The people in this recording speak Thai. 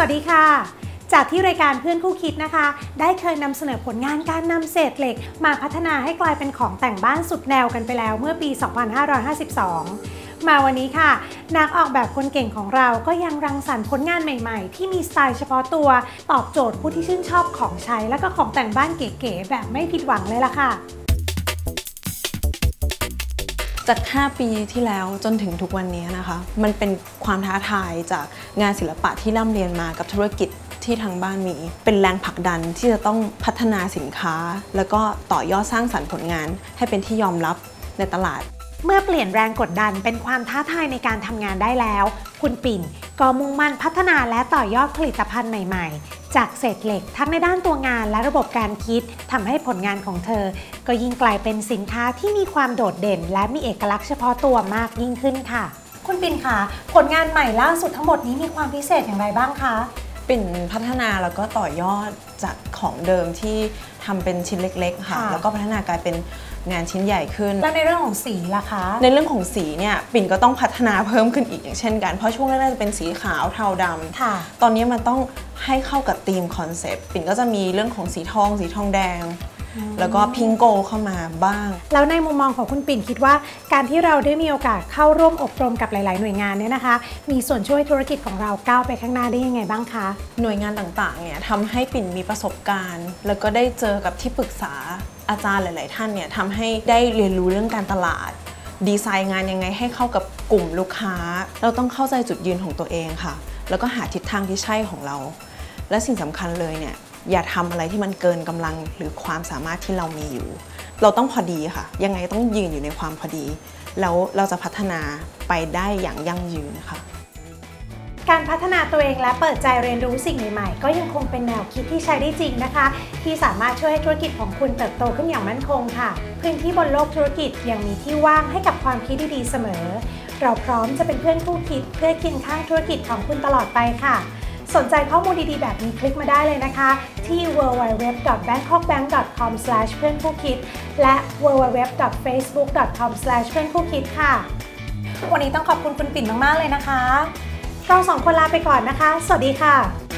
วัสดีค่ะ จากที่รายการเพื่อนคู่คิดนะคะ ได้เคยนำเสนอผลงานการนำเศษเหล็ก มาพัฒนาให้กลายเป็นของแต่งบ้านสุดแนวกันไปแล้วเมื่อปี 2552 มาวันนี้ค่ะ นักออกแบบคนเก่งของเราก็ยังรังสรรค์ผลงานใหม่ๆ ที่มีสไตล์เฉพาะตัว ตอบโจทย์ผู้ที่ชื่นชอบของใช้และก็ของแต่งบ้านเก๋ๆแบบไม่ผิดหวังเลยล่ะค่ะ จาก 5 ปีที่แล้วจนถึงทุกวันนี้นะคะ มันเป็นความท้าทายจากงานศิลปะที่ร่ำเรียนมากับธุรกิจที่ทางบ้านมี เป็นแรงผลักดันที่จะต้องพัฒนาสินค้า แล้วก็ต่อยอดสร้างสรรค์ผลงาน ให้เป็นที่ยอมรับในตลาด เมื่อเปลี่ยนแรงกดดันเป็นความท้าทายในการทำงานได้แล้ว คุณปิ่นก็มุ่งมั่นพัฒนาและต่อยอดผลิตภัณฑ์ใหม่ ๆ จากเศษเหล็กทั้งในด้านตัวงานและระบบการคิดทำให้ผลงานของเธอ ก็ยิ่งกลายเป็นสินค้าที่มีความโดดเด่น และมีเอกลักษณ์เฉพาะตัวมากยิ่งขึ้นค่ะ คุณปินคะผลงานใหม่ล่าสุดทั้งหมดนี้มีความพิเศษอย่างไรบ้างคะ ปิ่นพัฒนาแล้วก็ต่อยอดจากของเดิมที่ทำเป็นชิ้นเล็กๆค่ะค่ะ แล้วก็พัฒนากลายเป็นงานชิ้นใหญ่ขึ้น แล้วในเรื่องของสีล่ะคะ ในเรื่องของสีเนี่ยปิ่นก็ต้องพัฒนาเพิ่มขึ้นอีกอย่างเช่นกันเพราะช่วงแรกๆจะเป็นสีขาวเทาดำ ค่ะ ตอนนี้มันต้องให้เข้ากับธีมคอนเซปต์ปิ่นก็จะมีเรื่องของสีทอง สีทองแดง แล้วก็พิงโกเข้ามาบ้าง แล้วในมุมมองของคุณปิ่นคิดว่า การที่เราได้มีโอกาสเข้าร่วมอบรมกับหลาย ๆ หน่วยงานเนี่ยนะคะ มีส่วนช่วยธุรกิจของเราก้าวไปข้างหน้าได้ยังไงบ้างคะ หน่วยงานต่าง ๆ เนี่ยทำให้ปิ่นมีประสบการณ์ แล้วก็ได้เจอกับที่ปรึกษาอาจารย์หลาย ๆ ท่านเนี่ยทำให้ได้เรียนรู้เรื่องการตลาดดีไซน์งานยังไงให้เข้ากับกลุ่มลูกค้า เราต้องเข้าใจจุดยืนของตัวเองค่ะ แล้วก็หาทิศทางที่ใช่ของเรา และสิ่งสำคัญเลยเนี่ย อย่าทำอะไรที่มันเกินกำลังหรือความสามารถที่เรามีอยู่ เราต้องพอดีค่ะ ยังไงต้องยืนอยู่ในความพอดี แล้วเราจะพัฒนาไปได้อย่างยั่งยืนนะคะการพัฒนาตัวเองและเปิดใจเรียนรู้สิ่งใหม่ๆ ก็ยังคงเป็นแนวคิดที่ใช้ได้จริงนะคะ ที่สามารถช่วยให้ธุรกิจของคุณเติบโตขึ้นอย่างมั่นคงค่ะ พื้นที่บนโลกธุรกิจยังมีที่ว่างให้กับความคิดดีๆเสมอ เราพร้อมจะเป็นเพื่อนคู่คิดเพื่อเคียงข้างธุรกิจของคุณตลอดไปค่ะ สนใจข้อมูลดีๆ แบบนี้คลิกมาได้เลยนะคะ ที่ www.bangkokbank.com เพื่อนคู่คิด และ www.facebook.com เพื่อนคู่คิดค่ะ วันนี้ต้องขอบคุณคุณปิ่นมาก ๆ เลยนะคะ เราสองคนลาไปก่อนนะคะ สวัสดีค่ะ